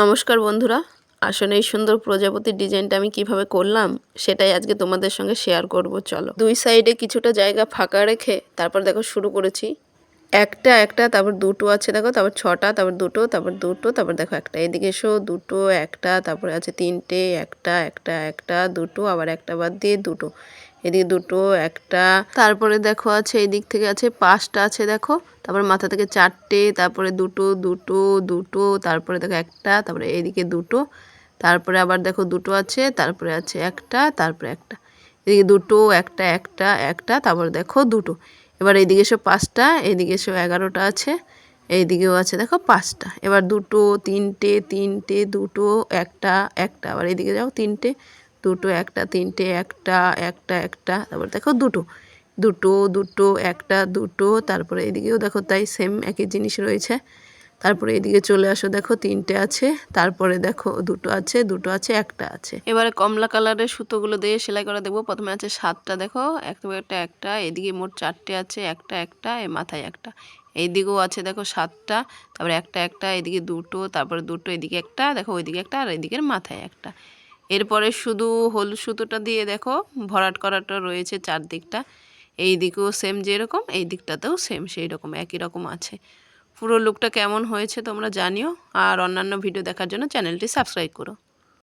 নমস্কার বন্ধুরা। আসলে এই সুন্দর প্রজাপতির ডিজাইনটা আমি কীভাবে করলাম, সেটাই আজকে তোমাদের সঙ্গে শেয়ার করব, চলো। দুই সাইডে কিছুটা জায়গা ফাঁকা রেখে তারপর দেখো শুরু করেছি। একটা একটা, তারপর দুটো আছে, দেখো, তারপর ছটা, তারপর দুটো তারপর দুটো, তারপর দেখো একটা। এদিকে এসো, দুটো, একটা, তারপরে আছে তিনটে, একটা একটা একটা, দুটো, আবার একটা বাদ দিয়ে দুটো। এদিকে দুটো, একটা। তারপরে দেখো আছে এই দিক থেকে আছে পাঁচটা আছে, দেখো। তারপর মাথা থেকে চারটে, তারপরে দুটো দুটো দুটো, তারপরে দেখো একটা, তারপরে এদিকে দুটো। তারপরে আবার দেখো দুটো আছে, তারপরে আছে একটা, তারপরে একটা। এদিকে দুটো, একটা একটা একটা, তারপরে দেখো দুটো। এবার এইদিকে সব পাঁচটা, এইদিকে সব এগারোটা আছে, এইদিকেও আছে, দেখো পাঁচটা। এবার দুটো, তিনটে তিনটে, দুটো, একটা একটা আবার এইদিকে যাও, তিনটে, দুটো, একটা, তিনটে, একটা একটা একটা, তারপর দেখো দুটো দুটো দুটো, একটা, দুটো, তারপরে এদিকেও দেখো তাই সেম একই জিনিস রয়েছে। তারপরে এদিকে চলে আসো, দেখো তিনটে আছে, তারপরে দেখো দুটো আছে দুটো আছে, একটা আছে। এবারে কমলা কালারের সুতোগুলো দিয়ে সেলাই করা দেখব, প্রথমে আছে সাতটা, দেখো একটা একটা, এদিকে মোট চারটে আছে, একটা একটা, এ মাথায় একটা। এইদিকেও আছে, দেখো সাতটা, তারপরে একটা একটা, এদিকে দুটো, তারপরে দুটো, এদিকে একটা, দেখো ওইদিকে একটা, আর এদিকের মাথায় একটা। এরপরে শুধু হলুদ সুতোটা দিয়ে দেখো, ভরাট করাটা রয়েছে চারদিকটা। এই দিকেও সেম যেরকম এই দিকটাতেও সেম সেই রকম একই রকম আছে। পুরো লুকটা কেমন হয়েছে তোমরা জানিও আর অন্যান্য ভিডিও দেখার জন্য চ্যানেলটি সাবস্ক্রাইব করো।